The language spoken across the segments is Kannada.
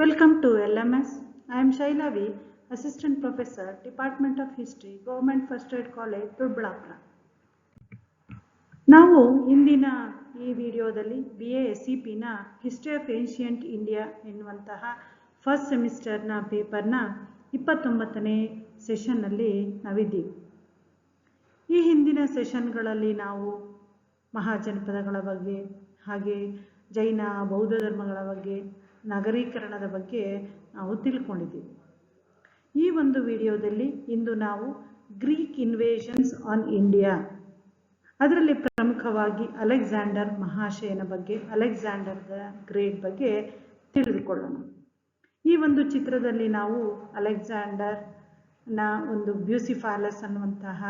Welcome to LMS. I am Shaila V, Assistant Professor, Department of History, Government First Aid College, Doddaballapura ನಾವು ಇಂದಿನ ಈ ವಿಡಿಯೋದಲ್ಲಿ ಬಿ ಎ ಎಸ್ ಸಿ ಪಿನ ಹಿಸ್ಟ್ರಿ ಆಫ್ ಏನ್ಷಿಯಂಟ್ ಇಂಡಿಯಾ ಎನ್ನುವಂತಹ ಫಸ್ಟ್ ಸೆಮಿಸ್ಟರ್ನ ಪೇಪರ್ನ ಇಪ್ಪತ್ತೊಂಬತ್ತನೇ ಸೆಷನ್ನಲ್ಲಿ ನಾವಿದ್ದೀವಿ ಈ ಹಿಂದಿನ ಸೆಷನ್ಗಳಲ್ಲಿ ನಾವು ಮಹಾಜನಪದಗಳ ಬಗ್ಗೆ ಹಾಗೆ ಜೈನ ಬೌದ್ಧ ಧರ್ಮಗಳ ಬಗ್ಗೆ ನಗರೀಕರಣದ ಬಗ್ಗೆ ನಾವು ತಿಳ್ಕೊಂಡಿದ್ದೀವಿ. ಈ ಒಂದು ವಿಡಿಯೋದಲ್ಲಿ ಇಂದು ನಾವು ಗ್ರೀಕ್ ಇನ್ವೇಷನ್ಸ್ ಆನ್ ಇಂಡಿಯಾ, ಅದರಲ್ಲಿ ಪ್ರಮುಖವಾಗಿ ಅಲೆಕ್ಸಾಂಡರ್ ಮಹಾಶಯನ ಬಗ್ಗೆ ಅಲೆಕ್ಸಾಂಡರ್ ದ ಗ್ರೇಟ್ ಬಗ್ಗೆ ತಿಳಿದುಕೊಳ್ಳೋಣ. ಈ ಒಂದು ಚಿತ್ರದಲ್ಲಿ ನಾವು ಅಲೆಕ್ಸಾಂಡರ್ನ ಒಂದು ಬ್ಯೂಸಿಫಾಲಸ್ ಅನ್ನುವಂತಹ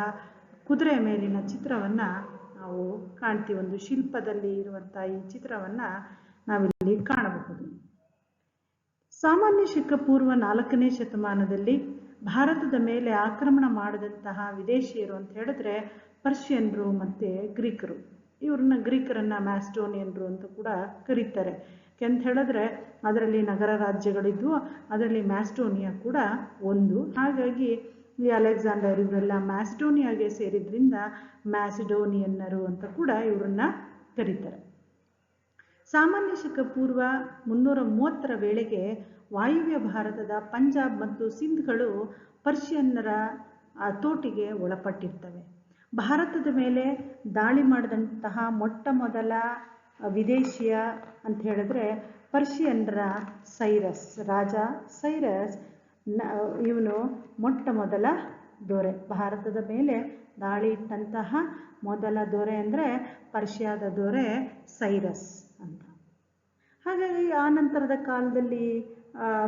ಕುದುರೆ ಮೇಲಿನ ಚಿತ್ರವನ್ನು ನಾವು ಕಾಣ್ತೀವಿ. ಒಂದು ಶಿಲ್ಪದಲ್ಲಿ ಇರುವಂಥ ಈ ಚಿತ್ರವನ್ನು ನಾವಿಲ್ಲಿ ಕಾಣಬಹುದು. ಸಾಮಾನ್ಯ ಶಿಕ್ಕ ಪೂರ್ವ ನಾಲ್ಕನೇ ಶತಮಾನದಲ್ಲಿ ಭಾರತದ ಮೇಲೆ ಆಕ್ರಮಣ ಮಾಡಿದಂತಹ ವಿದೇಶಿಯರು ಅಂತ ಹೇಳಿದ್ರೆ ಪರ್ಷಿಯನ್ರು ಮತ್ತು ಗ್ರೀಕರು. ಇವ್ರನ್ನ ಗ್ರೀಕರನ್ನ ಮ್ಯಾಸ್ಟೋನಿಯನ್ರು ಅಂತ ಕೂಡ ಕರೀತಾರೆ. ಅಂತ ಹೇಳಿದ್ರೆ ಅದರಲ್ಲಿ ನಗರ ರಾಜ್ಯಗಳಿದ್ವು, ಅದರಲ್ಲಿ ಮ್ಯಾಸ್ಟೋನಿಯಾ ಕೂಡ ಒಂದು. ಹಾಗಾಗಿ ಈ ಅಲೆಕ್ಸಾಂಡರ್ ಇವರೆಲ್ಲ ಮ್ಯಾಸ್ಟೋನಿಯಾಗೆ ಸೇರಿದ್ರಿಂದ ಮ್ಯಾಸಿಡೋನಿಯನ್ನರು ಅಂತ ಕೂಡ ಇವರನ್ನ ಕರೀತಾರೆ. ಸಾಮಾನ್ಯ ಶಕ ಪೂರ್ವ ಮುನ್ನೂರ ಮೂವತ್ತರ ವೇಳೆಗೆ ವಾಯುವ್ಯ ಭಾರತದ ಪಂಜಾಬ್ ಮತ್ತು ಸಿಂಧ್ಗಳು ಪರ್ಷಿಯನ್ನರ ತೋಟಿಗೆ ಒಳಪಟ್ಟಿರ್ತವೆ. ಭಾರತದ ಮೇಲೆ ದಾಳಿ ಮಾಡಿದಂತಹ ಮೊಟ್ಟ ಮೊದಲ ವಿದೇಶಿಯ ಅಂತ ಹೇಳಿದ್ರೆ ಪರ್ಷಿಯನ್ನರ ಸೈರಸ್, ರಾಜ ಸೈರಸ್ ಇವನು ಮೊಟ್ಟ ಮೊದಲ ದೊರೆ. ಭಾರತದ ಮೇಲೆ ದಾಳಿ ಇಟ್ಟಂತಹ ಮೊದಲ ದೊರೆ ಅಂದರೆ ಪರ್ಷಿಯಾದ ದೊರೆ ಸೈರಸ್. ಅಂತ ಹಾಗಾಗಿ ಆ ನಂತರದ ಕಾಲದಲ್ಲಿ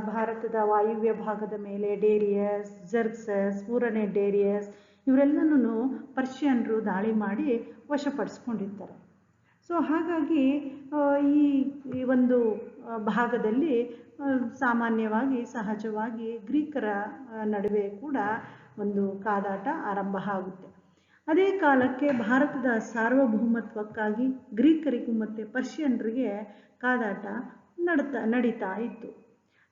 ಭಾರತದ ವಾಯುವ್ಯ ಭಾಗದ ಮೇಲೆ ಡೇರಿಯಸ್, ಜರ್ಕ್ಸಸ್ ಮೂರನೇ ಡೇರಿಯಸ್ ಇವರೆಲ್ಲನೂ ಪರ್ಷಿಯನ್ರು ದಾಳಿ ಮಾಡಿ ವಶಪಡಿಸ್ಕೊಂಡಿರ್ತಾರೆ ಸೊ, ಹಾಗಾಗಿ ಈ ಒಂದು ಭಾಗದಲ್ಲಿ ಸಾಮಾನ್ಯವಾಗಿ, ಸಹಜವಾಗಿ ಗ್ರೀಕರ ನಡುವೆ ಕೂಡ ಒಂದು ಕಾದಾಟ ಆರಂಭ ಆಗುತ್ತೆ. ಅದೇ ಕಾಲಕ್ಕೆ ಭಾರತದ ಸಾರ್ವಭೌಮತ್ವಕ್ಕಾಗಿ ಗ್ರೀಕರಿಗೂ ಮತ್ತು ಪರ್ಷಿಯನ್ರಿಗೆ ಕಾದಾಟ ನಡ್ತಾ, ನಡೀತಾ ಇತ್ತು.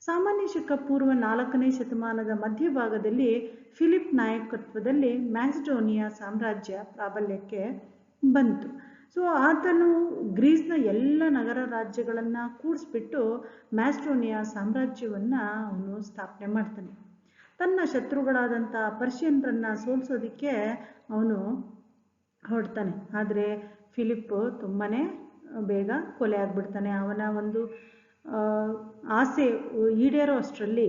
ಸಾಮಾನ್ಯ ಶಕ ಪೂರ್ವ ನಾಲ್ಕನೇ ಶತಮಾನದ ಮಧ್ಯಭಾಗದಲ್ಲಿ ಫಿಲಿಪ್ ನಾಯಕತ್ವದಲ್ಲಿ ಮ್ಯಾಸಿಡೋನಿಯಾ ಸಾಮ್ರಾಜ್ಯ ಪ್ರಾಬಲ್ಯಕ್ಕೆ ಬಂತು. ಸೊ, ಆತನು ಗ್ರೀಸ್ನ ಎಲ್ಲ ನಗರ ರಾಜ್ಯಗಳನ್ನು ಕೂಡಿಸ್ಬಿಟ್ಟು ಮ್ಯಾಸ್ಟೋನಿಯಾ ಸಾಮ್ರಾಜ್ಯವನ್ನು ಅವನು ಸ್ಥಾಪನೆ ಮಾಡ್ತಾನೆ. ತನ್ನ ಶತ್ರುಗಳಾದಂಥ ಪರ್ಷಿಯನ್ರನ್ನ ಸೋಲಿಸೋದಕ್ಕೆ ಅವನು ಹೊಡ್ತಾನೆ ಆದರೆ ಫಿಲಿಪ್ ತುಂಬಾ ಬೇಗ ಕೊಲೆ ಆಗಿಬಿಡ್ತಾನೆ. ಅವನ ಒಂದು ಆಸೆ ಈಡೇರೋ ಅಷ್ಟರಲ್ಲಿ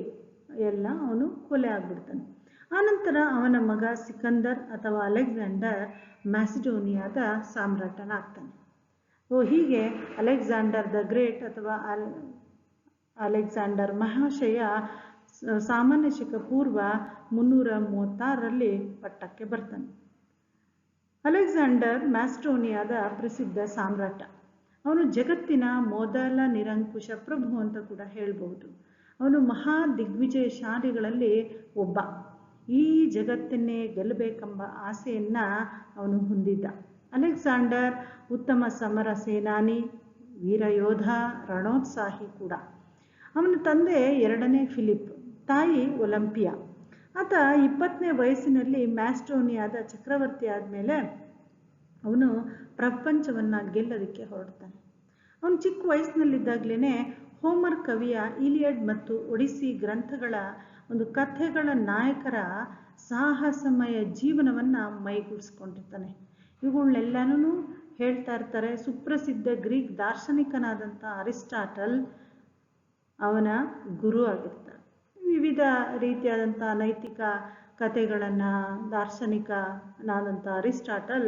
ಎಲ್ಲ ಅವನು ಕೊಲೆ ಆಗ್ಬಿಡ್ತಾನೆ. ಆನಂತರ ಅವನ ಮಗ ಸಿಕಂದರ್ ಅಥವಾ ಅಲೆಕ್ಸಾಂಡರ್ ಮ್ಯಾಸಿಡೋನಿಯಾದ ಸಾಮ್ರಾಟನಾಗ್ತಾನೆ. ಓ, ಹೀಗೆ ಅಲೆಕ್ಸಾಂಡರ್ ದ ಗ್ರೇಟ್ ಅಥವಾ ಅಲ್, ಅಲೆಕ್ಸಾಂಡರ್ ಮಹಾಶಯ ಸಾಮಾನ್ಯ ಶಿಖ ಪೂರ್ವ ಮುನ್ನೂರ ಮೂವತ್ತಾರರಲ್ಲಿ ಪಟ್ಟಕ್ಕೆ ಬರ್ತಾನೆ. ಅಲೆಕ್ಸಾಂಡರ್ ಮ್ಯಾಸ್ಟೋನಿಯಾದ ಪ್ರಸಿದ್ಧ ಸಾಮ್ರಾಟ. ಅವನು ಜಗತ್ತಿನ ಮೊದಲ ನಿರಂಕುಶ ಪ್ರಭು ಅಂತ ಕೂಡ ಹೇಳಬಹುದು. ಅವನು ಮಹಾ ದಿಗ್ವಿಜಯಶಾಲಿಗಳಲ್ಲಿ ಒಬ್ಬ. ಈ ಜಗತ್ತನ್ನೇ ಗೆಲ್ಲಬೇಕೆಂಬ ಆಸೆಯನ್ನು ಅವನು ಹೊಂದಿದ್ದ. ಅಲೆಕ್ಸಾಂಡರ್ ಉತ್ತಮ ಸಮರ ಸೇನಾನಿ, ವೀರಯೋಧ, ರಣೋತ್ಸಾಹಿ ಕೂಡ. ಅವನ ತಂದೆ ಎರಡನೇ ಫಿಲಿಪ್. ತಾಯಿ ಒಲಂಪಿಯಾ. ಆತ ಇಪ್ಪತ್ತನೇ ವಯಸ್ಸಿನಲ್ಲಿ ಮ್ಯಾಸ್ಟೋನಿಯಾದ ಚಕ್ರವರ್ತಿ ಆದಮೇಲೆ ಅವನು ಪ್ರಪಂಚವನ್ನು ಗೆಲ್ಲೋದಕ್ಕೆ ಹೊರಡ್ತಾನೆ. ಅವನು ಚಿಕ್ಕ ವಯಸ್ಸಿನಲ್ಲಿದ್ದಾಗಲೇ ಹೋಮರ್ ಕವಿಯ ಇಲಿಯಡ್ ಮತ್ತು ಒಡಿಸಿ ಗ್ರಂಥಗಳ ಒಂದು ಕಥೆಗಳ ನಾಯಕರ ಸಾಹಸಮಯ ಜೀವನವನ್ನು ಮೈಗೂಡಿಸ್ಕೊಂಡಿರ್ತಾನೆ. ಇವುಗಳನ್ನೆಲ್ಲನೂ ಹೇಳ್ತಾ ಇರ್ತಾರೆ. ಸುಪ್ರಸಿದ್ಧ ಗ್ರೀಕ್ ದಾರ್ಶನಿಕನಾದಂಥ ಅರಿಸ್ಟಾಟಲ್ ಅವನ ಗುರು ಆಗಿರ್ತಾರೆ ವಿವಿಧ ರೀತಿಯಾದಂಥ ನೈತಿಕ ಕಥೆಗಳನ್ನು ದಾರ್ಶನಿಕನಾದಂಥ ಅರಿಸ್ಟಾಟಲ್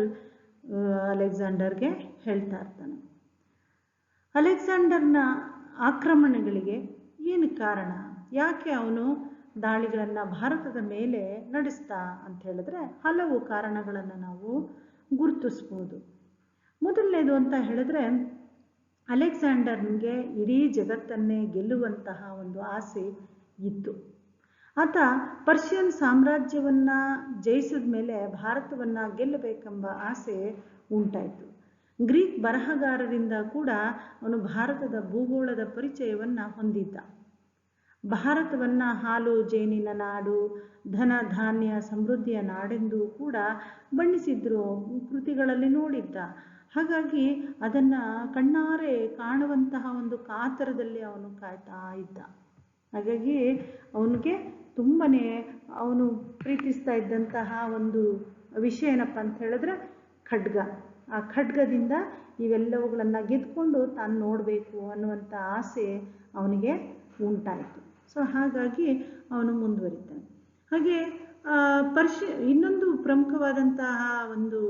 ಅಲೆಕ್ಸಾಂಡರ್ಗೆ ಹೇಳ್ತಾ ಇರ್ತಾನೆ. ಅಲೆಕ್ಸಾಂಡರ್ನ ಆಕ್ರಮಣಗಳಿಗೆ ಏನು ಕಾರಣ? ಯಾಕೆ ಅವನು ದಾಳಿಗಳನ್ನು ಭಾರತದ ಮೇಲೆ ನಡೆಸ್ತಾ ಅಂತ ಹೇಳಿದ್ರೆ ಹಲವು ಕಾರಣಗಳನ್ನು ನಾವು ಗುರುತಿಸ್ಬೋದು. ಮೊದಲನೇದು ಅಂತ ಹೇಳಿದ್ರೆ ಅಲೆಕ್ಸಾಂಡರ್ನಿಗೆ ಇಡೀ ಜಗತ್ತನ್ನೇ ಗೆಲ್ಲುವಂತಹ ಒಂದು ಆಸೆ ಇತ್ತು. ಆತ ಪರ್ಷಿಯನ್ ಸಾಮ್ರಾಜ್ಯವನ್ನು ಜಯಿಸಿದ ಮೇಲೆ ಭಾರತವನ್ನು ಗೆಲ್ಲಬೇಕೆಂಬ ಆಸೆ ಉಂಟಾಯಿತು. ಗ್ರೀಕ್ ಬರಹಗಾರರಿಂದ ಕೂಡ ಅವನು ಭಾರತದ ಭೂಗೋಳದ ಪರಿಚಯವನ್ನು ಹೊಂದಿದ್ದ. ಭಾರತವನ್ನು ಹಾಲು, ಜೇನಿನ ನಾಡು, ಧನ, ಧಾನ್ಯ, ಸಮೃದ್ಧಿಯ ನಾಡೆಂದು ಕೂಡ ಬಣ್ಣಿಸಿದ್ರು ಕೃತಿಗಳಲ್ಲಿ ನೋಡಿದ್ದ. ಹಾಗಾಗಿ ಅದನ್ನು ಕಣ್ಣಾರೆ ಕಾಣುವಂತಹ ಒಂದು ಕಾತರದಲ್ಲಿ ಅವನು ಕಾಯ್ತಾ ಇದ್ದ. ಹಾಗಾಗಿ ಅವನಿಗೆ ತುಂಬನೇ ಅವನು ಪ್ರೀತಿಸ್ತಾ ಇದ್ದಂತಹ ಒಂದು ವಿಷಯ ಏನಪ್ಪ ಅಂತ ಹೇಳಿದ್ರೆ ಖಡ್ಗ. ಆ ಖಡ್ಗದಿಂದ ಇವೆಲ್ಲವುಗಳನ್ನು ಗೆದ್ಕೊಂಡು ತಾನು ನೋಡಬೇಕು ಅನ್ನುವಂಥ ಆಸೆ ಅವನಿಗೆ ಉಂಟಾಯಿತು. ಸೊ ಹಾಗಾಗಿ ಅವನು ಮುಂದುವರಿತಾನೆ. ಹಾಗೆ ಪರ್ಷಿ, ಇನ್ನೊಂದು ಪ್ರಮುಖವಾದಂತಹ ಒಂದು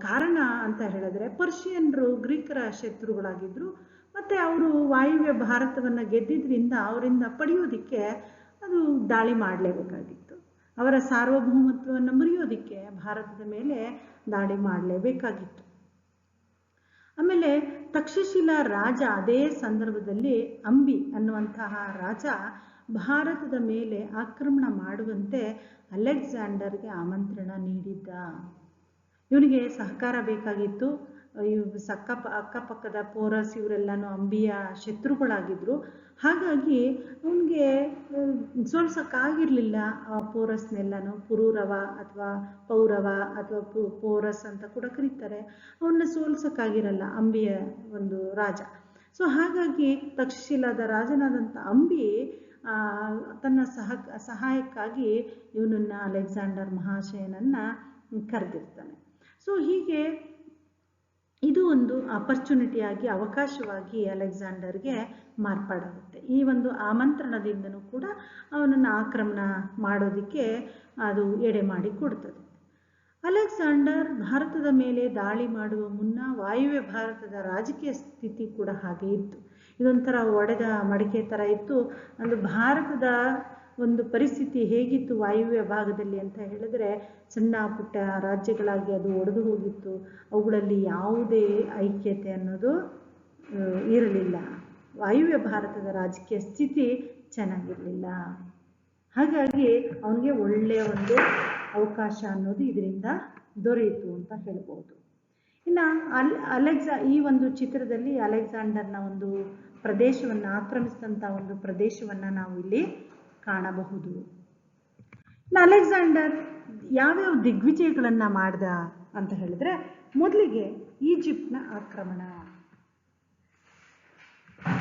ಕಾರಣ ಅಂತ ಹೇಳಿದ್ರೆ ಪರ್ಷಿಯನ್ರು, ಗ್ರೀಕರ ಶತ್ರುಗಳಾಗಿದ್ದರು ಮತ್ತು ಅವರು ವಾಯುವ್ಯ ಭಾರತವನ್ನು ಗೆದ್ದಿದ್ದರಿಂದ ಅವರಿಂದ ಪಡೆಯೋದಕ್ಕೆ ಅದು ದಾಳಿ ಮಾಡಲೇಬೇಕಾಗಿತ್ತು. ಅವರ ಸಾರ್ವಭೌಮತ್ವವನ್ನು ಮುರಿಯೋದಕ್ಕೆ ಭಾರತದ ಮೇಲೆ ದಾಳಿ ಮಾಡಲೇಬೇಕಾಗಿತ್ತು. ಆಮೇಲೆ ತಕ್ಷಶಿಲಾ ರಾಜ ಅದೇ ಸಂದರ್ಭದಲ್ಲಿ ಅಂಬಿ ಅನ್ನುವಂತಹ ರಾಜ ಭಾರತದ ಮೇಲೆ ಆಕ್ರಮಣ ಮಾಡುವಂತೆ ಅಲೆಕ್ಸಾಂಡರ್ಗೆ ಆಮಂತ್ರಣ ನೀಡಿದ್ದ. ಇವನಿಗೆ ಸಹಕಾರ ಬೇಕಾಗಿತ್ತು. ಇವ್ ಸಕ್ಕ ಅಕ್ಕಪಕ್ಕದ ಪೋರಸ್ ಇವರೆಲ್ಲನೂ ಅಂಬಿಯ ಶತ್ರುಗಳಾಗಿದ್ದರು ಹಾಗಾಗಿ ಅವನಿಗೆ ಸೋಲ್ಸೋಕ್ಕಾಗಿರಲಿಲ್ಲ ಆ ಪೋರಸ್ನೆಲ್ಲನೂ. ಪುರೂರವ ಅಥವಾ ಪೌರವ ಅಥವಾ ಪು, ಪೋರಸ್ ಅಂತ ಕೂಡ ಕರೀತಾರೆ. ಅವನ್ನ ಸೋಲ್ಸೋಕ್ಕಾಗಿರಲ್ಲ ಅಂಬಿಯ ಒಂದು ರಾಜ. ಸೊ ಹಾಗಾಗಿ ತಕ್ಷಶಿಲಾದ ರಾಜನಾದಂಥ ಅಂಬಿ ತನ್ನ ಸಹ, ಸಹಾಯಕ್ಕಾಗಿ ಇವನನ್ನು ಅಲೆಕ್ಸಾಂಡರ್ ಮಹಾಶಯನನ್ನು ಕರೆದಿರ್ತಾನೆ. ಸೊ ಹೀಗೆ ಇದು ಒಂದು ಅಪರ್ಚುನಿಟಿಯಾಗಿ ಅವಕಾಶವಾಗಿ ಅಲೆಕ್ಸಾಂಡರ್ಗೆ ಮಾರ್ಪಾಡಾಗುತ್ತೆ. ಈ ಒಂದು ಆಮಂತ್ರಣದಿಂದನೂ ಕೂಡ ಅವನನ್ನು ಆಕ್ರಮಣ ಮಾಡೋದಕ್ಕೆ ಅದು ಎಡೆ ಮಾಡಿ ಕೊಡ್ತದೆ. ಅಲೆಕ್ಸಾಂಡರ್ ಭಾರತದ ಮೇಲೆ ದಾಳಿ ಮಾಡುವ ಮುನ್ನ ವಾಯುವ್ಯ ಭಾರತದ ರಾಜಕೀಯ ಸ್ಥಿತಿ ಕೂಡ ಹಾಗೆ ಇತ್ತು. ಇದೊಂಥರ ಒಡೆದ ಮಡಿಕೆ ಥರ ಇತ್ತು. ಒಂದು ಭಾರತದ ಒಂದು ಪರಿಸ್ಥಿತಿ ಹೇಗಿತ್ತು ವಾಯುವ್ಯ ಭಾಗದಲ್ಲಿ ಅಂತ ಹೇಳಿದ್ರೆ ಸಣ್ಣ ಪುಟ್ಟ ರಾಜ್ಯಗಳಾಗಿ ಅದು ಒಡೆದು ಹೋಗಿತ್ತು. ಅವುಗಳಲ್ಲಿ ಯಾವುದೇ ಐಕ್ಯತೆ ಅನ್ನೋದು ಇರಲಿಲ್ಲ. ವಾಯುವ್ಯ ಭಾರತದ ರಾಜಕೀಯ ಸ್ಥಿತಿ ಚೆನ್ನಾಗಿರಲಿಲ್ಲ. ಹಾಗಾಗಿ ಅವನಿಗೆ ಒಳ್ಳೆಯ ಒಂದು ಅವಕಾಶ ಅನ್ನೋದು ಇದರಿಂದ ದೊರೆಯಿತು ಅಂತ ಹೇಳ್ಬೋದು. ಇನ್ನು ಅಲ್, ಅಲೆಕ್ಸಾ, ಈ ಒಂದು ಚಿತ್ರದಲ್ಲಿ ಅಲೆಕ್ಸಾಂಡರ್ನ ಒಂದು ಪ್ರದೇಶವನ್ನು ಆಕ್ರಮಿಸಿದಂಥ ಒಂದು ಪ್ರದೇಶವನ್ನು ನಾವು ಇಲ್ಲಿ ಕಾಣಬಹುದು. ಅಲೆಕ್ಸಾಂಡರ್ ಯಾವ್ಯಾವ ದಿಗ್ವಿಜಯಗಳನ್ನ ಮಾಡ್ದ ಅಂತ ಹೇಳಿದ್ರೆ, ಮೊದಲಿಗೆ ಈಜಿಪ್ಟ್ನ ಆಕ್ರಮಣ.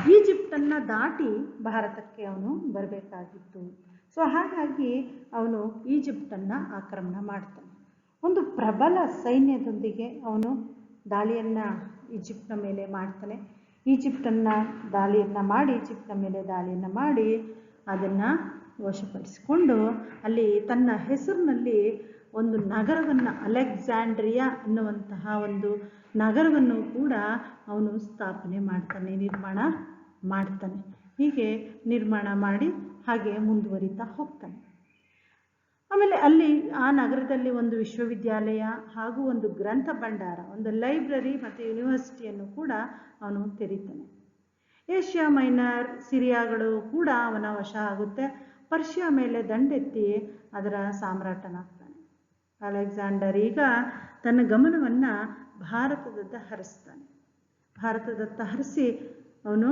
ಈಜಿಪ್ಟನ್ನ ದಾಟಿ ಭಾರತಕ್ಕೆ ಅವನು ಬರಬೇಕಾಗಿತ್ತು. ಸೊ, ಹಾಗಾಗಿ ಅವನು ಈಜಿಪ್ಟನ್ನ ಆಕ್ರಮಣ ಮಾಡ್ತಾನೆ. ಒಂದು ಪ್ರಬಲ ಸೈನ್ಯದೊಂದಿಗೆ ಅವನು ದಾಳಿಯನ್ನ ಈಜಿಪ್ಟ್ನ ಮೇಲೆ ಮಾಡ್ತಾನೆ. ಈಜಿಪ್ಟನ್ನ ದಾಳಿಯನ್ನ ಮಾಡಿ, ಈಜಿಪ್ಟ್ನ ಮೇಲೆ ದಾಳಿಯನ್ನ ಮಾಡಿ ಅದನ್ನು ವಶಪಡಿಸಿಕೊಂಡು ಅಲ್ಲಿ ತನ್ನ ಹೆಸರಿನಲ್ಲಿ ಒಂದು ನಗರವನ್ನು ಅಲೆಕ್ಸಾಂಡ್ರಿಯಾ ಅನ್ನುವಂತಹ ಒಂದು ನಗರವನ್ನು ಕೂಡ ಅವನು ಸ್ಥಾಪನೆ ಮಾಡ್ತಾನೆ, ನಿರ್ಮಾಣ ಮಾಡ್ತಾನೆ. ಹೀಗೆ ನಿರ್ಮಾಣ ಮಾಡಿ ಹಾಗೆ ಮುಂದುವರಿತಾ ಹೋಗ್ತಾನೆ. ಆಮೇಲೆ ಅಲ್ಲಿ ಆ ನಗರದಲ್ಲಿ ಒಂದು ವಿಶ್ವವಿದ್ಯಾಲಯ ಹಾಗೂ ಒಂದು ಗ್ರಂಥ ಭಂಡಾರ, ಒಂದು ಲೈಬ್ರರಿ ಮತ್ತು ಯೂನಿವರ್ಸಿಟಿಯನ್ನು ಕೂಡ ಅವನು ತೆರೀತಾನೆ. ಏಷ್ಯಾ ಮೈನರ್ ಸಿರಿಯಾಗಳು ಕೂಡ ಅವನ ವಶ ಆಗುತ್ತೆ. ಪರ್ಷಿಯಾ ಮೇಲೆ ದಂಡೆತ್ತಿ ಅದರ ಸಾಮ್ರಾಟನಾಗ್ತಾನೆ. ಅಲೆಕ್ಸಾಂಡರ್ ಈಗ ತನ್ನ ಗಮನವನ್ನು ಭಾರತದತ್ತ ಹರಿಸ್ತಾನೆ. ಭಾರತದತ್ತ ಹರಿಸಿ ಅವನು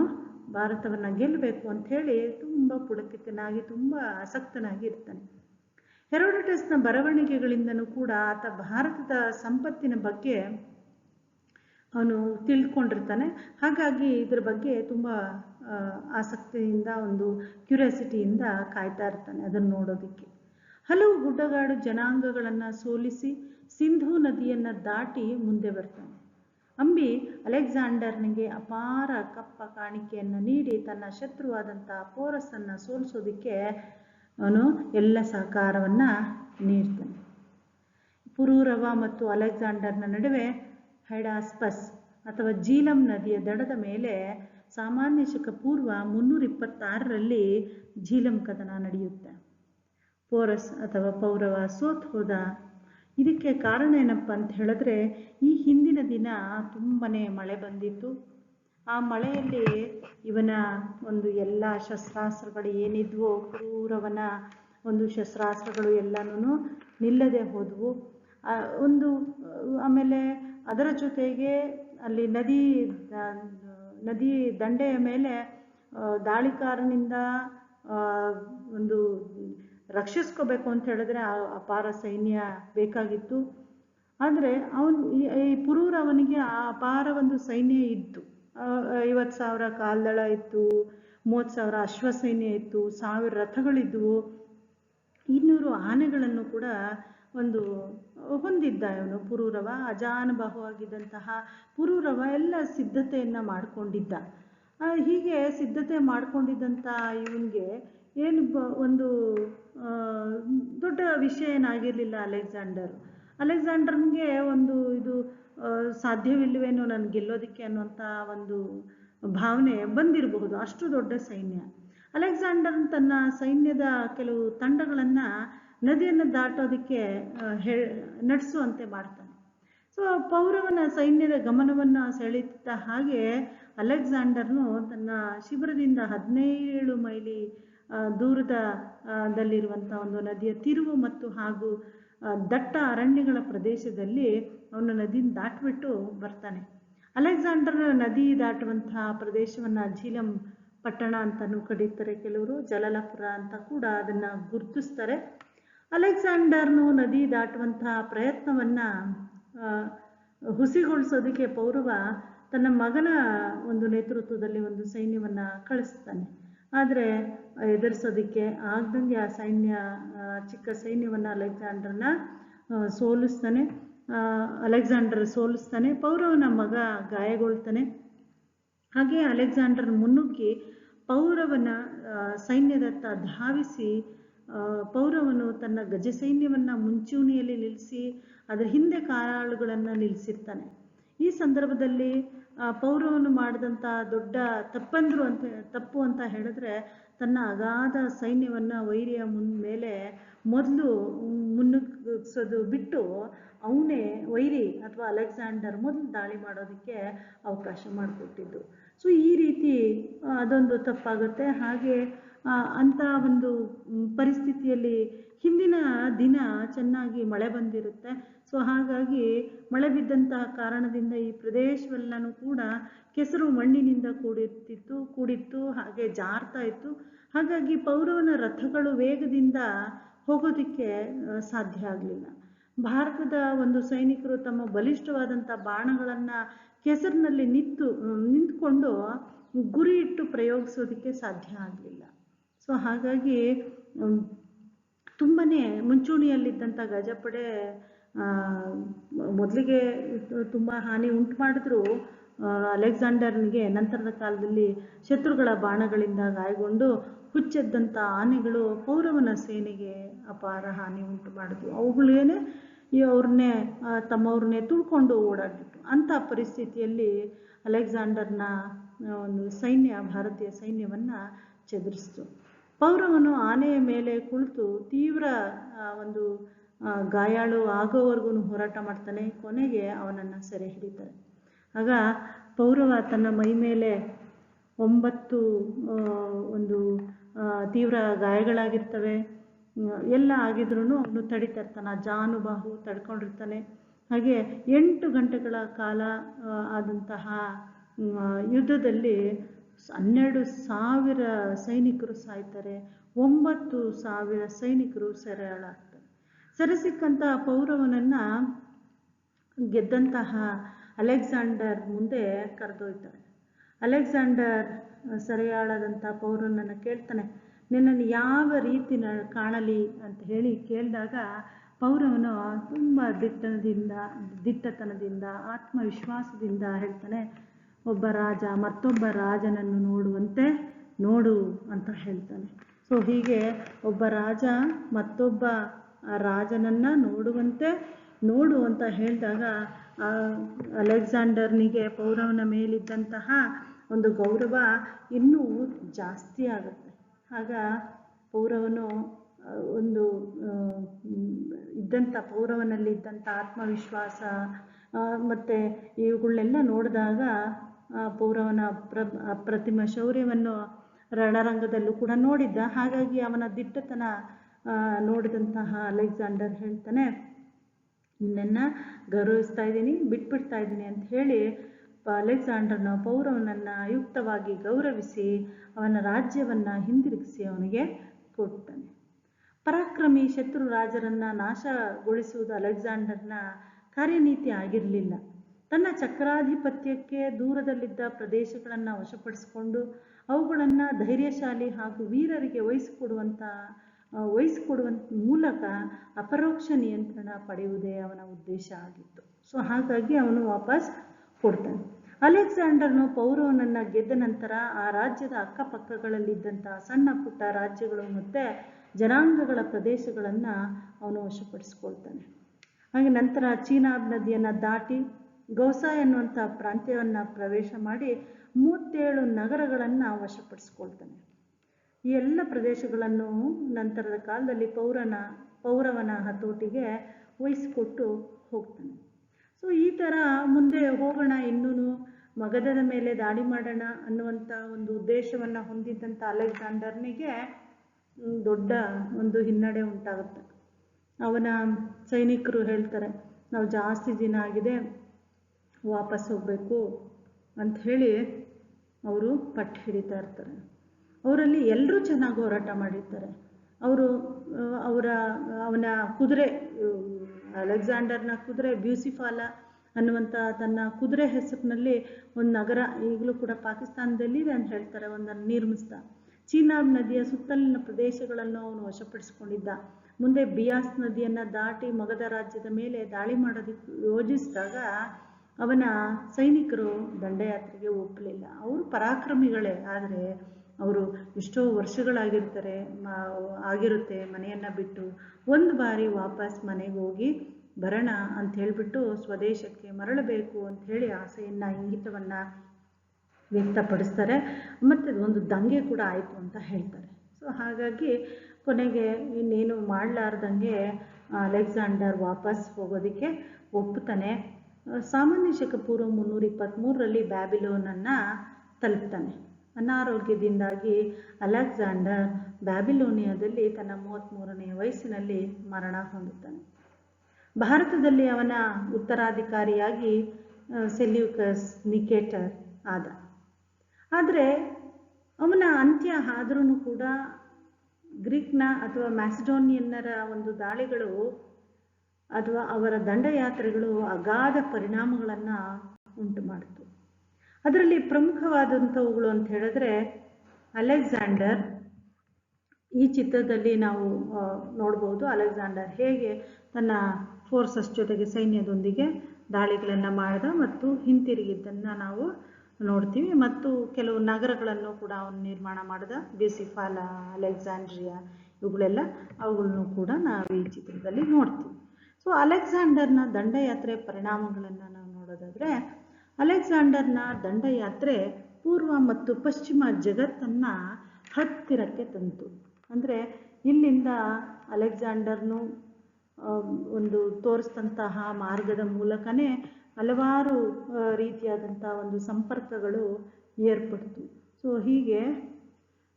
ಭಾರತವನ್ನು ಗೆಲ್ಲಬೇಕು ಅಂಥೇಳಿ ತುಂಬ ಪುಳಕಿತನಾಗಿ, ತುಂಬ ಆಸಕ್ತನಾಗಿ ಇರ್ತಾನೆ. ಹೆರೋಡಟಸ್ನ ಬರವಣಿಗೆಗಳಿಂದನೂ ಕೂಡ ಆತ ಭಾರತದ ಸಂಪತ್ತಿನ ಬಗ್ಗೆ ಅವನು ತಿಳ್ಕೊಂಡಿರ್ತಾನೆ. ಹಾಗಾಗಿ ಇದ್ರ ಬಗ್ಗೆ ತುಂಬ ಆಸಕ್ತಿಯಿಂದ, ಒಂದು ಕ್ಯೂರಿಯಾಸಿಟಿಯಿಂದ ಕಾಯ್ತಾ ಇರ್ತಾನೆ ಅದನ್ನು ನೋಡೋದಕ್ಕೆ. ಹಲವು ಗುಡ್ಡಗಾಡು ಜನಾಂಗಗಳನ್ನು ಸೋಲಿಸಿ ಸಿಂಧೂ ನದಿಯನ್ನು ದಾಟಿ ಮುಂದೆ ಬರ್ತಾನೆ. ಅಂಬಿ ಅಲೆಕ್ಸಾಂಡರ್ನಿಗೆ ಅಪಾರ ಕಪ್ಪ ಕಾಣಿಕೆಯನ್ನು ನೀಡಿ ತನ್ನ ಶತ್ರುವಾದಂಥ ಪೋರಸನ್ನು ಸೋಲಿಸೋದಕ್ಕೆ ಅವನು ಎಲ್ಲ ಸಹಕಾರವನ್ನು ನೀಡ್ತಾನೆ. ಪುರೂರವ ಮತ್ತು ಅಲೆಕ್ಸಾಂಡರ್ನ ನಡುವೆ ಹೈಡಾಸ್ಪಸ್ ಅಥವಾ ಜೀಲಂ ನದಿಯ ದಡದ ಮೇಲೆ ಸಾಮಾನ್ಯ ಶಕ ಪೂರ್ವ ಮುನ್ನೂರ ಇಪ್ಪತ್ತಾರರಲ್ಲಿ ಜೀಲಂ ಕದನ ನಡೆಯುತ್ತೆ. ಪೋರಸ್ ಅಥವಾ ಪೌರವ ಸೋತ್ ಹೋದ. ಇದಕ್ಕೆ ಕಾರಣ ಏನಪ್ಪ ಅಂತ ಹೇಳಿದ್ರೆ, ಈ ಹಿಂದಿನ ದಿನ ತುಂಬನೇ ಮಳೆ ಬಂದಿತ್ತು. ಆ ಮಳೆಯಲ್ಲಿ ಇವನ ಒಂದು ಎಲ್ಲ ಶಸ್ತ್ರಾಸ್ತ್ರಗಳು ಏನಿದ್ವೋ, ಕ್ರೂರವನ ಒಂದು ಶಸ್ತ್ರಾಸ್ತ್ರಗಳು ಎಲ್ಲನೂ ನಿಲ್ಲದೆ ಹೋದವು. ಒಂದು, ಆಮೇಲೆ ಅದರ ಜೊತೆಗೆ ಅಲ್ಲಿ ನದಿ ನದಿ ದಂಡೆಯ ಮೇಲೆ ದಾಳಿಕಾರನಿಂದ ಒಂದು ರಕ್ಷಿಸ್ಕೋಬೇಕು ಅಂತ ಹೇಳಿದ್ರೆ ಆ ಅಪಾರ ಸೈನ್ಯ ಬೇಕಾಗಿತ್ತು. ಆದರೆ ಅವನು, ಈ ಪುರೂರ ಅವನಿಗೆ ಆ ಅಪಾರ ಒಂದು ಸೈನ್ಯ ಇತ್ತು. ಐವತ್ತು ಸಾವಿರ ಕಾಲ್ದಳ ಇತ್ತು, ಮೂವತ್ತು ಸಾವಿರ ಅಶ್ವಸೈನ್ಯ ಇತ್ತು, ಸಾವಿರ ರಥಗಳಿದ್ವು, ಇನ್ನೂರು ಆನೆಗಳನ್ನು ಕೂಡ ಒಂದು ಹೊಂದಿದ್ದ ಇವನು ಪುರೂರವ, ಅಜಾನುಭವವಾಗಿದ್ದಂತಹ ಪುರೂರವ ಎಲ್ಲ ಸಿದ್ಧತೆಯನ್ನು ಮಾಡಿಕೊಂಡಿದ್ದ. ಹೀಗೆ ಸಿದ್ಧತೆ ಮಾಡಿಕೊಂಡಿದ್ದಂಥ ಇವನಿಗೆ ಏನು ಬ, ಒಂದು ದೊಡ್ಡ ವಿಷಯ ಏನಾಗಿರಲಿಲ್ಲ ಅಲೆಕ್ಸಾಂಡರ್. ಅಲೆಕ್ಸಾಂಡರ್ನಿಗೆ ಒಂದು ಇದು ಸಾಧ್ಯವಿಲ್ಲವೇನೋ ನಾನು ಗೆಲ್ಲೋದಕ್ಕೆ ಅನ್ನುವಂಥ ಒಂದು ಭಾವನೆ ಬಂದಿರಬಹುದು. ಅಷ್ಟು ದೊಡ್ಡ ಸೈನ್ಯ. ಅಲೆಕ್ಸಾಂಡರ್ ತನ್ನ ಸೈನ್ಯದ ಕೆಲವು ತಂಡಗಳನ್ನು ನದಿಯನ್ನು ದಾಟೋದಕ್ಕೆ ಹೇ, ನಡೆಸುವಂತೆ ಮಾಡ್ತಾನೆ. ಸೊ ಪೌರವನ ಸೈನ್ಯದ ಗಮನವನ್ನು ಸೆಳೆಯುತ್ತ ಹಾಗೆ ಅಲೆಕ್ಸಾಂಡರ್ನು ತನ್ನ ಶಿಬಿರದಿಂದ ಹದಿನೇಳು ಮೈಲಿ ದೂರದ ದಲ್ಲಿರುವಂಥ ಒಂದು ನದಿಯ ತಿರುವು ಮತ್ತು ಹಾಗೂ ದಟ್ಟ ಅರಣ್ಯಗಳ ಪ್ರದೇಶದಲ್ಲಿ ಅವನು ನದಿನ ದಾಟ್ಬಿಟ್ಟು ಬರ್ತಾನೆ. ಅಲೆಕ್ಸಾಂಡರ್ ನದಿ ದಾಟುವಂತಹ ಪ್ರದೇಶವನ್ನು ಝೀಲಂ ಪಟ್ಟಣ ಅಂತಲೂ ಕರೀತಾರೆ. ಕೆಲವರು ಜಲಲಪುರ ಅಂತ ಕೂಡ ಅದನ್ನು ಗುರುತಿಸ್ತಾರೆ. ಅಲೆಕ್ಸಾಂಡರ್ನು ನದಿ ದಾಟುವಂತಹ ಪ್ರಯತ್ನವನ್ನ ಹುಸಿಗೊಳಿಸೋದಕ್ಕೆ ಪೌರವ ತನ್ನ ಮಗನ ಒಂದು ನೇತೃತ್ವದಲ್ಲಿ ಒಂದು ಸೈನ್ಯವನ್ನು ಕಳಿಸ್ತಾನೆ. ಆದರೆ ಎದುರಿಸೋದಕ್ಕೆ ಆಗ್ದಂಗೆ ಆ ಸೈನ್ಯ ಚಿಕ್ಕ ಸೈನ್ಯವನ್ನು ಅಲೆಕ್ಸಾಂಡರ್ನ ಸೋಲಿಸ್ತಾನೆ. ಅಲೆಕ್ಸಾಂಡರ್ ಸೋಲಿಸ್ತಾನೆ, ಪೌರವನ ಮಗ ಗಾಯಗೊಳ್ತಾನೆ. ಹಾಗೆ ಅಲೆಕ್ಸಾಂಡರ್ ಮುನ್ನುಗ್ಗಿ ಪೌರವನ ಸೈನ್ಯದತ್ತ ಧಾವಿಸಿ ಪೌರವನು ತನ್ನ ಗಜ ಸೈನ್ಯವನ್ನು ಮುಂಚೂಣಿಯಲ್ಲಿ ನಿಲ್ಲಿಸಿ ಅದರ ಹಿಂದೆ ಕಾರಾಳುಗಳನ್ನು ನಿಲ್ಲಿಸಿರ್ತಾನೆ. ಈ ಸಂದರ್ಭದಲ್ಲಿ ಪೌರವನ್ನು ಪೌರವನು ಮಾಡಿದಂಥ ದೊಡ್ಡ ತಪ್ಪಂದ್ರು ಅಂತ ತಪ್ಪು ಅಂತ ಹೇಳಿದ್ರೆ ತನ್ನ ಅಗಾಧ ಸೈನ್ಯವನ್ನು ವೈರಿಯ ಮುನ್ ಮೇಲೆ ಮೊದಲು ಮುನ್ನುಗ್ಗಿಸೋದು ಬಿಟ್ಟು ಅವನೇ ವೈರಿ ಅಥವಾ ಅಲೆಕ್ಸಾಂಡರ್ ಮೊದಲು ದಾಳಿ ಮಾಡೋದಕ್ಕೆ ಅವಕಾಶ ಮಾಡಿಕೊಟ್ಟಿದ್ದು. ಸೊ ಈ ರೀತಿ ಅದೊಂದು ತಪ್ಪಾಗುತ್ತೆ. ಹಾಗೆ ಅಂಥ ಒಂದು ಪರಿಸ್ಥಿತಿಯಲ್ಲಿ ಹಿಂದಿನ ದಿನ ಚೆನ್ನಾಗಿ ಮಳೆ ಬಂದಿರುತ್ತೆ. ಸೊ, ಹಾಗಾಗಿ ಮಳೆ ಬಿದ್ದಂತಹ ಕಾರಣದಿಂದ ಈ ಪ್ರದೇಶವೆಲ್ಲನೂ ಕೂಡ ಕೆಸರು ಮಣ್ಣಿನಿಂದ ಕೂಡಿರ್ತಿತ್ತು, ಕೂಡಿತ್ತು, ಹಾಗೆ ಜಾರ್ತಾ ಇತ್ತು. ಹಾಗಾಗಿ ಪೌರವನ ರಥಗಳು ವೇಗದಿಂದ ಹೋಗೋದಕ್ಕೆ ಸಾಧ್ಯ ಆಗಲಿಲ್ಲ. ಭಾರತದ ಒಂದು ಸೈನಿಕರು ತಮ್ಮ ಬಲಿಷ್ಠವಾದಂಥ ಬಾಣಗಳನ್ನು ಕೆಸರಿನಲ್ಲಿ ನಿಂತು, ನಿಂತ್ಕೊಂಡು ಗುರಿ ಇಟ್ಟು ಪ್ರಯೋಗಿಸೋದಕ್ಕೆ ಸಾಧ್ಯ ಆಗಲಿಲ್ಲ. ಸೊ ಹಾಗಾಗಿ ತುಂಬನೇ ಮುಂಚೂಣಿಯಲ್ಲಿದ್ದಂಥ ಗಜಪಡೆ ಮೊದಲಿಗೆ ತುಂಬ ಹಾನಿ ಉಂಟು ಮಾಡಿದ್ರು ಅಲೆಕ್ಸಾಂಡರ್ನಿಗೆ. ನಂತರದ ಕಾಲದಲ್ಲಿ ಶತ್ರುಗಳ ಬಾಣಗಳಿಂದ ಗಾಯಗೊಂಡು ಹುಚ್ಚೆದ್ದಂಥ ಆನೆಗಳು ಕೌರವನ ಸೇನೆಗೆ ಅಪಾರ ಹಾನಿ ಉಂಟು ಮಾಡಿದ್ವು. ಅವುಗಳೇನೆ ಅವ್ರನ್ನೇ ತಮ್ಮವ್ರನ್ನೇ ತುಳ್ಕೊಂಡು ಓಡಾಡ್ಬಿಟ್ಟು ಅಂಥ ಪರಿಸ್ಥಿತಿಯಲ್ಲಿ ಅಲೆಕ್ಸಾಂಡರ್ನ ಒಂದು ಸೈನ್ಯ, ಭಾರತೀಯ ಸೈನ್ಯವನ್ನು ಚದುರಿಸ್ತು. ಪೌರವನು ಆನೆಯ ಮೇಲೆ ಕುಳಿತು ತೀವ್ರ ಒಂದು ಗಾಯಾಳು ಆಗೋವರೆಗೂ ಹೋರಾಟ ಮಾಡ್ತಾನೆ. ಕೊನೆಗೆ ಅವನನ್ನು ಸೆರೆ ಹಿಡಿತಾರೆ ಆಗ ಪೌರವ ತನ್ನ ಮೈ ಮೇಲೆ ಒಂಬತ್ತು ಒಂದು ತೀವ್ರ ಗಾಯಗಳಾಗಿರ್ತವೆ. ಎಲ್ಲ ಆಗಿದ್ರೂ ಅವನು ತಡಿತಾ ಇರ್ತಾನೆ ಜಾನುಬಾಹು ತಡ್ಕೊಂಡಿರ್ತಾನೆ. ಹಾಗೆ ಎಂಟು ಗಂಟೆಗಳ ಕಾಲ ಆದಂತಹ ಯುದ್ಧದಲ್ಲಿ ಹನ್ನೆರಡು ಸಾವಿರ ಸೈನಿಕರು ಸಾಯ್ತಾರೆ, ಒಂಬತ್ತು ಸಾವಿರ ಸೈನಿಕರು ಸೆರೆಯಾಳಾಗ್ತಾರೆ. ಸೆರೆ ಸಿಕ್ಕಂಥ ಪೌರವನನ್ನು ಗೆದ್ದಂತಹ ಅಲೆಕ್ಸಾಂಡರ್ ಮುಂದೆ ಕರೆದೊಯ್ತಾರೆ. ಅಲೆಕ್ಸಾಂಡರ್ ಸೆರೆಯಾಳದಂಥ ಪೌರನನ್ನು ಕೇಳ್ತಾನೆ, ನಿನ್ನನ್ನು ಯಾವ ರೀತಿ ಕಾಣಲಿ ಅಂತ ಹೇಳಿ ಕೇಳಿದಾಗ ಪೌರವನು ತುಂಬ ದಿಟ್ಟನದಿಂದ, ದಿಟ್ಟತನದಿಂದ, ಆತ್ಮವಿಶ್ವಾಸದಿಂದ ಹೇಳ್ತಾನೆ ಒಬ್ಬ ರಾಜ ಮತ್ತೊಬ್ಬ ರಾಜನನ್ನು ನೋಡುವಂತೆ ನೋಡು ಅಂತ ಹೇಳ್ತಾನೆ. ಸೊ ಹೀಗೆ ಒಬ್ಬ ರಾಜ ಮತ್ತೊಬ್ಬ ರಾಜನನ್ನ ನೋಡುವಂತೆ ನೋಡು ಅಂತ ಹೇಳಿದಾಗ ಅಲೆಕ್ಸಾಂಡರ್ನಿಗೆ ಪೌರವನ ಮೇಲಿದ್ದಂತಹ ಒಂದು ಗೌರವ ಇನ್ನೂ ಜಾಸ್ತಿ ಆಗುತ್ತೆ. ಆಗ ಪೌರವನು ಒಂದು ಇದ್ದಂಥ ಪೌರವನಲ್ಲಿ ಇದ್ದಂಥ ಆತ್ಮವಿಶ್ವಾಸ ಮತ್ತು ಇವುಗಳನ್ನೆಲ್ಲ ನೋಡಿದಾಗ ಪೌರವನ ಅಪ್ರ ಅಪ್ರತಿಮ ಶೌರ್ಯವನ್ನು ರಣರಂಗದಲ್ಲೂ ಕೂಡ ನೋಡಿದ್ದ. ಹಾಗಾಗಿ ಅವನ ದಿಟ್ಟತನ ನೋಡಿದಂತಹ ಅಲೆಕ್ಸಾಂಡರ್ ಹೇಳ್ತಾನೆ ನಿನ್ನ ಗೌರವಿಸ್ತಾ ಇದ್ದೀನಿ, ಬಿಟ್ಬಿಡ್ತಾ ಇದ್ದೀನಿ ಅಂತ ಹೇಳಿ ಅಲೆಕ್ಸಾಂಡರ್ನ ಪೌರವನನ್ನು ಆಯುಕ್ತವಾಗಿ ಗೌರವಿಸಿ ಅವನ ರಾಜ್ಯವನ್ನ ಹಿಂದಿರುಗಿಸಿ ಅವನಿಗೆ ಕೊಡ್ತಾನೆ. ಪರಾಕ್ರಮಿ ಶತ್ರು ರಾಜರನ್ನ ನಾಶಗೊಳಿಸುವುದು ಅಲೆಕ್ಸಾಂಡರ್ನ ಕಾರ್ಯನೀತಿ ಆಗಿರಲಿಲ್ಲ. ತನ್ನ ಚಕ್ರಾಧಿಪತ್ಯಕ್ಕೆ ದೂರದಲ್ಲಿದ್ದ ಪ್ರದೇಶಗಳನ್ನು ವಶಪಡಿಸಿಕೊಂಡು ಅವುಗಳನ್ನು ಧೈರ್ಯಶಾಲಿ ಹಾಗೂ ವೀರರಿಗೆ ವಹಿಸಿಕೊಡುವಂಥ ವಹಿಸಿಕೊಡುವ ಮೂಲಕ ಅಪರೋಕ್ಷ ನಿಯಂತ್ರಣ ಪಡೆಯುವುದೇ ಅವನ ಉದ್ದೇಶ ಆಗಿತ್ತು. ಸೊ ಹಾಗಾಗಿ ಅವನು ವಾಪಸ್ ಕೊಡ್ತಾನೆ. ಅಲೆಕ್ಸಾಂಡರ್ನು ಪೌರವನನ್ನು ಗೆದ್ದ ನಂತರ ಆ ರಾಜ್ಯದ ಅಕ್ಕಪಕ್ಕಗಳಲ್ಲಿದ್ದಂತಹ ಸಣ್ಣ ಪುಟ್ಟ ರಾಜ್ಯಗಳು ಮತ್ತು ಜನಾಂಗಗಳ ಪ್ರದೇಶಗಳನ್ನು ಅವನು ವಶಪಡಿಸ್ಕೊಳ್ತಾನೆ. ಹಾಗೆ ನಂತರ ಚೀನಾಬ್ ನದಿಯನ್ನು ದಾಟಿ ಗೌಸಾ ಎನ್ನುವಂಥ ಪ್ರಾಂತ್ಯವನ್ನು ಪ್ರವೇಶ ಮಾಡಿ ಮೂವತ್ತೇಳು ನಗರಗಳನ್ನು ವಶಪಡಿಸ್ಕೊಳ್ತಾನೆ. ಈ ಎಲ್ಲ ಪ್ರದೇಶಗಳನ್ನು ನಂತರದ ಕಾಲದಲ್ಲಿ ಪೌರನ, ಪೌರವನ ಹತೋಟಿಗೆ ವಹಿಸಿಕೊಟ್ಟು ಹೋಗ್ತಾನೆ. ಸೊ ಈ ಥರ ಮುಂದೆ ಹೋಗೋಣ ಇನ್ನೂ ಮಗಧದ ಮೇಲೆ ದಾಳಿ ಮಾಡೋಣ ಅನ್ನುವಂಥ ಒಂದು ಉದ್ದೇಶವನ್ನು ಹೊಂದಿದ್ದಂಥ ಅಲೆಕ್ಸಾಂಡರ್ನಿಗೆ ದೊಡ್ಡ ಒಂದು ಹಿನ್ನಡೆ ಉಂಟಾಗುತ್ತೆ. ಅವನ ಸೈನಿಕರು ಹೇಳ್ತಾರೆ, ನಾವು ಜಾಸ್ತಿ ದಿನ ಆಗಿದೆ ವಾಪಸ್ ಹೋಗಬೇಕು ಅಂತ ಹೇಳಿ ಅವರು ಪಟ್ಟು ಹಿಡಿತಾ ಇರ್ತಾರೆ. ಅವರಲ್ಲಿ ಎಲ್ಲರೂ ಚೆನ್ನಾಗಿ ಹೋರಾಟ ಮಾಡಿರ್ತಾರೆ. ಅವರು ಅವರ, ಅವನ ಕುದುರೆ ಅಲೆಕ್ಸಾಂಡರ್ನ ಕುದುರೆ, ಬ್ಯೂಸಿಫಾಲ ಅನ್ನುವಂಥ ತನ್ನ ಕುದುರೆ ಹೆಸರಿನಲ್ಲಿ ಒಂದು ನಗರ, ಈಗಲೂ ಕೂಡ ಪಾಕಿಸ್ತಾನದಲ್ಲಿ ಇದೆ ಅಂತ ಹೇಳ್ತಾರೆ, ಒಂದನ್ನು ನಿರ್ಮಿಸ್ದ. ಚೀನಾಬ್ ನದಿಯ ಸುತ್ತಲಿನ ಪ್ರದೇಶಗಳನ್ನು ಅವನು ವಶಪಡಿಸಿಕೊಂಡಿದ್ದ. ಮುಂದೆ ಬಿಯಾಸ್ ನದಿಯನ್ನು ದಾಟಿ ಮಗಧ ರಾಜ್ಯದ ಮೇಲೆ ದಾಳಿ ಮಾಡೋದಕ್ಕೆ ಯೋಜಿಸಿದಾಗ ಅವನ ಸೈನಿಕರು ದಂಡಯಾತ್ರೆಗೆ ಒಪ್ಪಲಿಲ್ಲ. ಅವರು ಪರಾಕ್ರಮಿಗಳೇ, ಆದರೆ ಅವರು ಎಷ್ಟೋ ವರ್ಷಗಳಾಗಿರ್ತಾರೆ ಆಗಿರುತ್ತೆ ಮನೆಯನ್ನು ಬಿಟ್ಟು. ಒಂದು ಬಾರಿ ವಾಪಸ್ ಮನೆಗೆ ಹೋಗಿ ಬರೋಣ ಅಂತ ಹೇಳಿಬಿಟ್ಟು ಸ್ವದೇಶಕ್ಕೆ ಮರಳಬೇಕು ಅಂತ ಹೇಳಿ ಆಸೆಯನ್ನು, ಇಂಗಿತವನ್ನು ವ್ಯಕ್ತಪಡಿಸ್ತಾರೆ. ಮತ್ತು ಒಂದು ದಂಗೆ ಕೂಡ ಆಯಿತು ಅಂತ ಹೇಳ್ತಾರೆ. ಸೊ ಹಾಗಾಗಿ ಕೊನೆಗೆ ಇನ್ನೇನು ಮಾಡಲಾರ್ದಂಗೆ, ಅಲೆಕ್ಸಾಂಡರ್ ವಾಪಸ್ ಹೋಗೋದಕ್ಕೆ ಒಪ್ಪುತ್ತಾನೆ ಸಾಮಾನ್ಯ ಶಕ ಪೂರ್ವ ಮುನ್ನೂರ ಇಪ್ಪತ್ತ್ಮೂರರಲ್ಲಿ ಬ್ಯಾಬಿಲೋನನ್ನು ತಲುಪ್ತಾನೆ. ಅನಾರೋಗ್ಯದಿಂದಾಗಿ ಅಲೆಕ್ಸಾಂಡರ್ ಬ್ಯಾಬಿಲೋನಿಯಾದಲ್ಲಿ ತನ್ನ ಮೂವತ್ತ್ಮೂರನೇ ವಯಸ್ಸಿನಲ್ಲಿ ಮರಣ ಹೊಂದುತ್ತಾನೆ. ಭಾರತದಲ್ಲಿ ಅವನ ಉತ್ತರಾಧಿಕಾರಿಯಾಗಿ ಸೆಲ್ಯೂಕಸ್ ನಿಕೇಟರ್ ಆದ. ಆದರೆ ಅವನ ಅಂತ್ಯ ಆದ್ರೂ ಕೂಡ ಗ್ರೀಕ್ನ ಅಥವಾ ಮ್ಯಾಸಿಡೋನಿಯನ್ನರ ಒಂದು ದಾಳಿಗಳು ಅಥವಾ ಅವರ ದಂಡಯಾತ್ರೆಗಳು ಅಗಾಧ ಪರಿಣಾಮಗಳನ್ನು ಉಂಟು ಮಾಡಿತು ಅದರಲ್ಲಿ ಪ್ರಮುಖವಾದಂಥವುಗಳು ಅಂತ ಹೇಳಿದ್ರೆ ಅಲೆಕ್ಸಾಂಡರ್. ಈ ಚಿತ್ರದಲ್ಲಿ ನಾವು ನೋಡ್ಬೋದು ಅಲೆಕ್ಸಾಂಡರ್ ಹೇಗೆ ತನ್ನ ಫೋರ್ಸಸ್ ಜೊತೆಗೆ ಸೈನ್ಯದೊಂದಿಗೆ ದಾಳಿಗಳನ್ನು ಮಾಡಿದ ಮತ್ತು ಹಿಂತಿರುಗಿದ್ದನ್ನು ನಾವು ನೋಡ್ತೀವಿ. ಮತ್ತು ಕೆಲವು ನಗರಗಳನ್ನು ಕೂಡ ಅವನು ನಿರ್ಮಾಣ ಮಾಡಿದ. ಬೇಸಿಫಾಲ, ಅಲೆಕ್ಸಾಂಡ್ರಿಯಾ, ಇವುಗಳೆಲ್ಲ ಅವುಗಳನ್ನು ಕೂಡ ನಾವು ಈ ಚಿತ್ರದಲ್ಲಿ ನೋಡ್ತೀವಿ. ಸೊ ಅಲೆಕ್ಸಾಂಡರ್ನ ದಂಡಯಾತ್ರೆ ಪರಿಣಾಮಗಳನ್ನು ನಾವು ನೋಡೋದಾದರೆ ಅಲೆಕ್ಸಾಂಡರ್ನ ದಂಡಯಾತ್ರೆ ಪೂರ್ವ ಮತ್ತು ಪಶ್ಚಿಮ ಜಗತ್ತನ್ನು ಹತ್ತಿರಕ್ಕೆ ತಂತು. ಅಂದರೆ, ಇಲ್ಲಿಂದ ಅಲೆಕ್ಸಾಂಡರ್ನು ಒಂದು ತೋರಿಸಿದಂತಹ ಮಾರ್ಗದ ಮೂಲಕನೇ ಹಲವಾರು ರೀತಿಯಾದಂಥ ಒಂದು ಸಂಪರ್ಕಗಳು ಏರ್ಪಡ್ತು. ಸೊ ಹೀಗೆ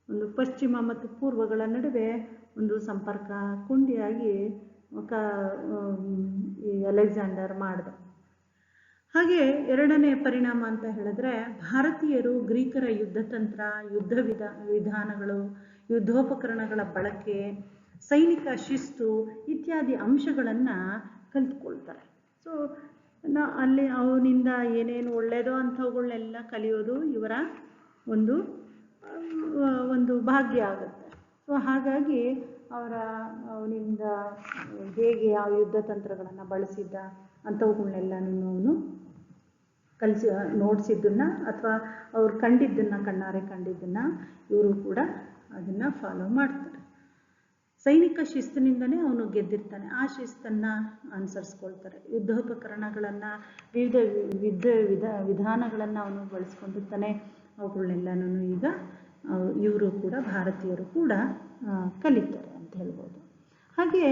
ಒಂದು ಪಶ್ಚಿಮ ಮತ್ತು ಪೂರ್ವಗಳ ನಡುವೆ ಒಂದು ಸಂಪರ್ಕ ಕೊಂಡಿಯಾಗಿ ಕ ಈ ಅಲೆಕ್ಸಾಂಡರ್ ಮಾಡಿದ. ಹಾಗೆ ಎರಡನೇ ಪರಿಣಾಮ ಅಂತ ಹೇಳಿದ್ರೆ ಭಾರತೀಯರು ಗ್ರೀಕರ ಯುದ್ಧತಂತ್ರ ಯುದ್ಧ ವಿಧ, ವಿಧಾನಗಳು, ಯುದ್ಧೋಪಕರಣಗಳ ಬಳಕೆ, ಸೈನಿಕ ಶಿಸ್ತು ಇತ್ಯಾದಿ ಅಂಶಗಳನ್ನು ಕಲಿತ್ಕೊಳ್ತಾರೆ. ಸೊ ನಾ, ಅಲ್ಲಿ ಅವನಿಂದ ಏನೇನು ಒಳ್ಳೆಯದೋ ಅಂಥವುಗಳನ್ನೆಲ್ಲ ಕಲಿಯೋದು ಇವರ ಒಂದು ಒಂದು ಭಾಗ್ಯ ಆಗುತ್ತೆ. ಸೊ ಹಾಗಾಗಿ ಅವರ, ಅವನಿಂದ ಹೇಗೆ ಆ ಯುದ್ಧ ತಂತ್ರಗಳನ್ನು ಬಳಸಿದ್ದ ಅಂಥವುಗಳನ್ನೆಲ್ಲನೂ ಅವನು ಕಲಿಸಿ ನೋಡಿಸಿದ್ದನ್ನ ಅಥವಾ ಅವ್ರು ಕಂಡಿದ್ದನ್ನು, ಕಣ್ಣಾರೆ ಕಂಡಿದ್ದನ್ನು ಇವರು ಕೂಡ ಅದನ್ನು ಫಾಲೋ ಮಾಡ್ತಾರೆ. ಸೈನಿಕ ಶಿಸ್ತಿನಿಂದನೇ ಅವನು ಗೆದ್ದಿರ್ತಾನೆ. ಆ ಶಿಸ್ತನ್ನು ಅನುಸರಿಸ್ಕೊಳ್ತಾರೆ. ಯುದ್ಧೋಪಕರಣಗಳನ್ನು, ವಿವಿಧ ವಿಧ ವಿಧ, ವಿಧಾನಗಳನ್ನು ಅವನು ಬಳಸ್ಕೊಂಡಿರ್ತಾನೆ. ಅವುಗಳನ್ನೆಲ್ಲನೂ ಈಗ ಇವರು ಕೂಡ ಭಾರತೀಯರು ಕೂಡ ಕಲಿತಾರೆ. ಅಂತ ಹೇಳ್ಬೋದು. ಹಾಗೆ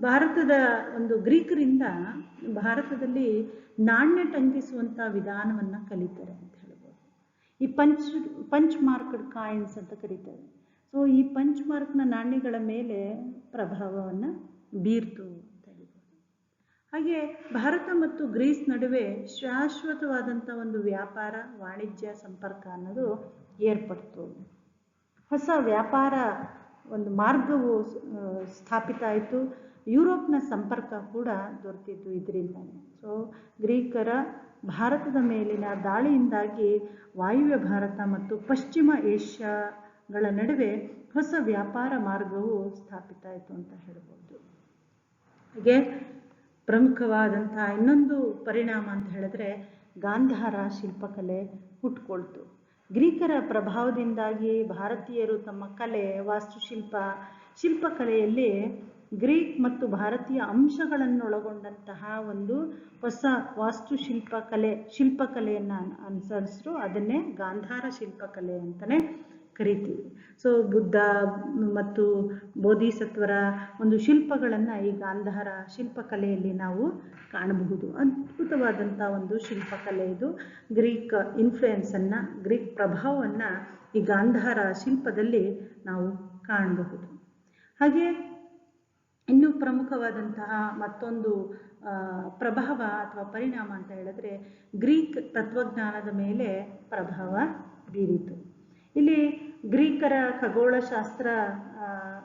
ಭಾರತದ ಒಂದು ಗ್ರೀಕರಿಂದ ಭಾರತದಲ್ಲಿ ನಾಣ್ಯ ಟಂಕಿಸುವಂಥ ವಿಧಾನವನ್ನು ಕಲಿತಾರೆ ಅಂತ ಹೇಳ್ಬೋದು. ಈ ಪಂಚ್ ಪಂಚ್ ಮಾರ್ಕ್ಡ್ ಕಾಯಿನ್ಸ್ ಅಂತ ಕರೀತಾರೆ. ಸೊ ಈ ಪಂಚ್ ಮಾರ್ಕ್ನ ನಾಣ್ಯಗಳ ಮೇಲೆ ಪ್ರಭಾವವನ್ನು ಬೀರ್ತು ಅಂತ ಹೇಳ್ಬೋದು. ಹಾಗೆ, ಭಾರತ ಮತ್ತು ಗ್ರೀಸ್ ನಡುವೆ ಶಾಶ್ವತವಾದಂಥ ಒಂದು ವ್ಯಾಪಾರ, ವಾಣಿಜ್ಯ ಸಂಪರ್ಕ ಅನ್ನೋದು ಏರ್ಪಡ್ತು. ಹೊಸ ವ್ಯಾಪಾರ ಒಂದು ಮಾರ್ಗವು ಸ್ಥಾಪಿತ ಆಯಿತು. ಯುರೋಪ್ನ ಸಂಪರ್ಕ ಕೂಡ ದೊರೆತಿತ್ತು ಇದರಿಂದ ಸೊ ಗ್ರೀಕರ ಭಾರತದ ಮೇಲಿನ ದಾಳಿಯಿಂದಾಗಿ ವಾಯುವ್ಯ ಭಾರತ ಮತ್ತು ಪಶ್ಚಿಮ ಏಷ್ಯಾಗಳ ನಡುವೆ ಹೊಸ ವ್ಯಾಪಾರ ಮಾರ್ಗವು ಸ್ಥಾಪಿತ ಆಯಿತು ಅಂತ ಹೇಳ್ಬೋದು. ಹಾಗೆ ಪ್ರಮುಖವಾದಂಥ ಇನ್ನೊಂದು ಪರಿಣಾಮ ಅಂತ ಹೇಳಿದ್ರೆ ಗಾಂಧಾರ ಶಿಲ್ಪಕಲೆ ಹುಟ್ಕೊಳ್ತು. ಗ್ರೀಕರ ಪ್ರಭಾವದಿಂದಾಗಿ ಭಾರತೀಯರು ತಮ್ಮ ಕಲೆ, ವಾಸ್ತುಶಿಲ್ಪ, ಶಿಲ್ಪಕಲೆಯಲ್ಲಿ ಗ್ರೀಕ್ ಮತ್ತು ಭಾರತೀಯ ಅಂಶಗಳನ್ನೊಳಗೊಂಡಂತಹ ಒಂದು ಹೊಸ ವಾಸ್ತುಶಿಲ್ಪ ಕಲೆ, ಶಿಲ್ಪಕಲೆಯನ್ನು ಅನುಸರಿಸಿದ್ರು ಅದನ್ನೇ ಗಾಂಧಾರ ಶಿಲ್ಪಕಲೆ ಅಂತಲೇ ಕರಿತೀವಿ. ಸೊ ಬುದ್ಧ ಮತ್ತು ಬೋಧಿಸತ್ವರ ಒಂದು ಶಿಲ್ಪಗಳನ್ನು ಈ ಗಾಂಧಾರ ಶಿಲ್ಪಕಲೆಯಲ್ಲಿ ನಾವು ಕಾಣಬಹುದು. ಅದ್ಭುತವಾದಂಥ ಒಂದು ಶಿಲ್ಪಕಲೆ ಇದು. ಗ್ರೀಕ್ ಇನ್ಫ್ಲುಯೆನ್ಸನ್ನು ಗ್ರೀಕ್ ಪ್ರಭಾವವನ್ನು ಈ ಗಾಂಧಾರ ಶಿಲ್ಪದಲ್ಲಿ ನಾವು ಕಾಣಬಹುದು. ಹಾಗೆ ಇನ್ನೂ ಪ್ರಮುಖವಾದಂತಹ ಮತ್ತೊಂದು ಪ್ರಭಾವ ಅಥವಾ ಪರಿಣಾಮ ಅಂತ ಹೇಳಿದ್ರೆ ಗ್ರೀಕ್ ತತ್ವಜ್ಞಾನದ ಮೇಲೆ ಪ್ರಭಾವ ಬೀರಿತು. ಇಲ್ಲಿ ಗ್ರೀಕರ ಖಗೋಳಶಾಸ್ತ್ರ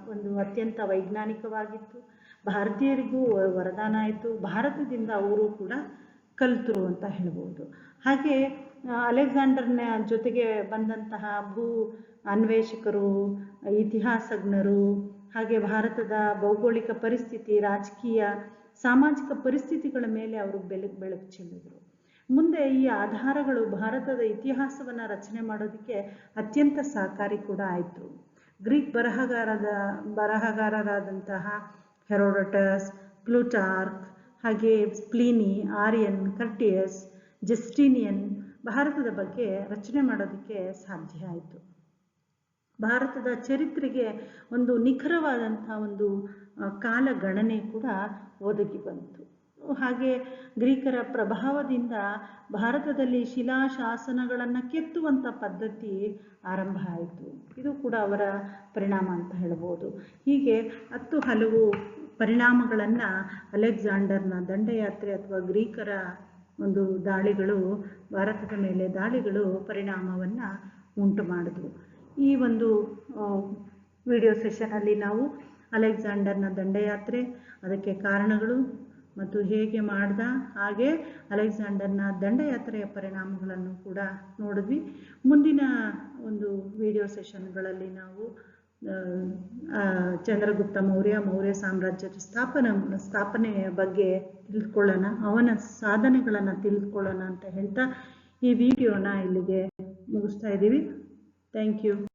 ಒಂದು ಅತ್ಯಂತ ವೈಜ್ಞಾನಿಕವಾಗಿತ್ತು. ಭಾರತೀಯರಿಗೂ ವರದಾನ ಆಯಿತು. ಭಾರತದಿಂದ ಅವರು ಕೂಡ ಕಲಿತರು ಅಂತ ಹೇಳ್ಬೋದು. ಹಾಗೆ ಅಲೆಕ್ಸಾಂಡರ್ನ ಜೊತೆಗೆ ಬಂದಂತಹ ಭೂ ಅನ್ವೇಷಕರು, ಇತಿಹಾಸಜ್ಞರು, ಹಾಗೆ ಭಾರತದ ಭೌಗೋಳಿಕ ಪರಿಸ್ಥಿತಿ, ರಾಜಕೀಯ, ಸಾಮಾಜಿಕ ಪರಿಸ್ಥಿತಿಗಳ ಮೇಲೆ ಅವರು ಬೆಳಕು ಬೆಳಕು ಚೆಲ್ಲಿದರು. ಮುಂದೆ ಈ ಆಧಾರಗಳು ಭಾರತದ ಇತಿಹಾಸವನ್ನು ರಚನೆ ಮಾಡೋದಕ್ಕೆ ಅತ್ಯಂತ ಸಹಕಾರಿ ಕೂಡ ಆಯಿತು. ಗ್ರೀಕ್ ಬರಹಗಾರದ, ಬರಹಗಾರರಾದಂತಹ ಹೆರೋಡಟಸ್, ಪ್ಲೂಟಾರ್ಕ್, ಹಾಗೆ ಸ್ಪ್ಲೀನಿ, ಆರ್ಯನ್, ಕರ್ಟಿಯಸ್, ಜಸ್ಟಿನಿಯನ್ ಭಾರತದ ಬಗ್ಗೆ ರಚನೆ ಮಾಡೋದಕ್ಕೆ ಸಾಧ್ಯ ಆಯಿತು. ಭಾರತದ ಚರಿತ್ರೆಗೆ ಒಂದು ನಿಖರವಾದಂಥ ಒಂದು ಕಾಲಗಣನೆ ಕೂಡ ಒದಗಿ ಬಂತು. ಹಾಗೆ ಗ್ರೀಕರ ಪ್ರಭಾವದಿಂದ ಭಾರತದಲ್ಲಿ ಶಿಲಾಶಾಸನಗಳನ್ನು ಕೆತ್ತುವಂಥ ಪದ್ಧತಿ ಆರಂಭ ಆಯಿತು. ಇದು ಕೂಡ ಅವರ ಪರಿಣಾಮ ಅಂತ ಹೇಳ್ಬೋದು. ಹೀಗೆ ಹತ್ತು ಹಲವು ಪರಿಣಾಮಗಳನ್ನು ಅಲೆಕ್ಸಾಂಡರ್ನ ದಂಡಯಾತ್ರೆ ಅಥವಾ ಗ್ರೀಕರ ಒಂದು ದಾಳಿಗಳು, ಭಾರತದ ಮೇಲೆ ದಾಳಿಗಳು ಪರಿಣಾಮವನ್ನು ಉಂಟು ಮಾಡಿದ್ವು. ಈ ಒಂದು ವಿಡಿಯೋ ಸೆಷನಲ್ಲಿ ನಾವು ಅಲೆಕ್ಸಾಂಡರ್ನ ದಂಡಯಾತ್ರೆ, ಅದಕ್ಕೆ ಕಾರಣಗಳು ಮತ್ತು ಹೇಗೆ ಮಾಡ್ದ ಹಾಗೆ ಅಲೆಕ್ಸಾಂಡರ್ನ ದಂಡಯಾತ್ರೆಯ ಪರಿಣಾಮಗಳನ್ನು ಕೂಡ ನೋಡಿದ್ವಿ. ಮುಂದಿನ ಒಂದು ವಿಡಿಯೋ ಸೆಷನ್ಗಳಲ್ಲಿ ನಾವು ಚಂದ್ರಗುಪ್ತ ಮೌರ್ಯ ಮೌರ್ಯ ಸಾಮ್ರಾಜ್ಯದ ಸ್ಥಾಪನ, ಸ್ಥಾಪನೆಯ ಬಗ್ಗೆ ತಿಳಿದುಕೊಳ್ಳೋಣ ಅವನ ಸಾಧನೆಗಳನ್ನು ತಿಳಿದುಕೊಳ್ಳೋಣ ಅಂತ ಹೇಳ್ತಾ ಈ ವಿಡಿಯೋನ ಇಲ್ಲಿಗೆ ಮುಗಿಸ್ತಾ ಇದ್ದೀವಿ. Thank you.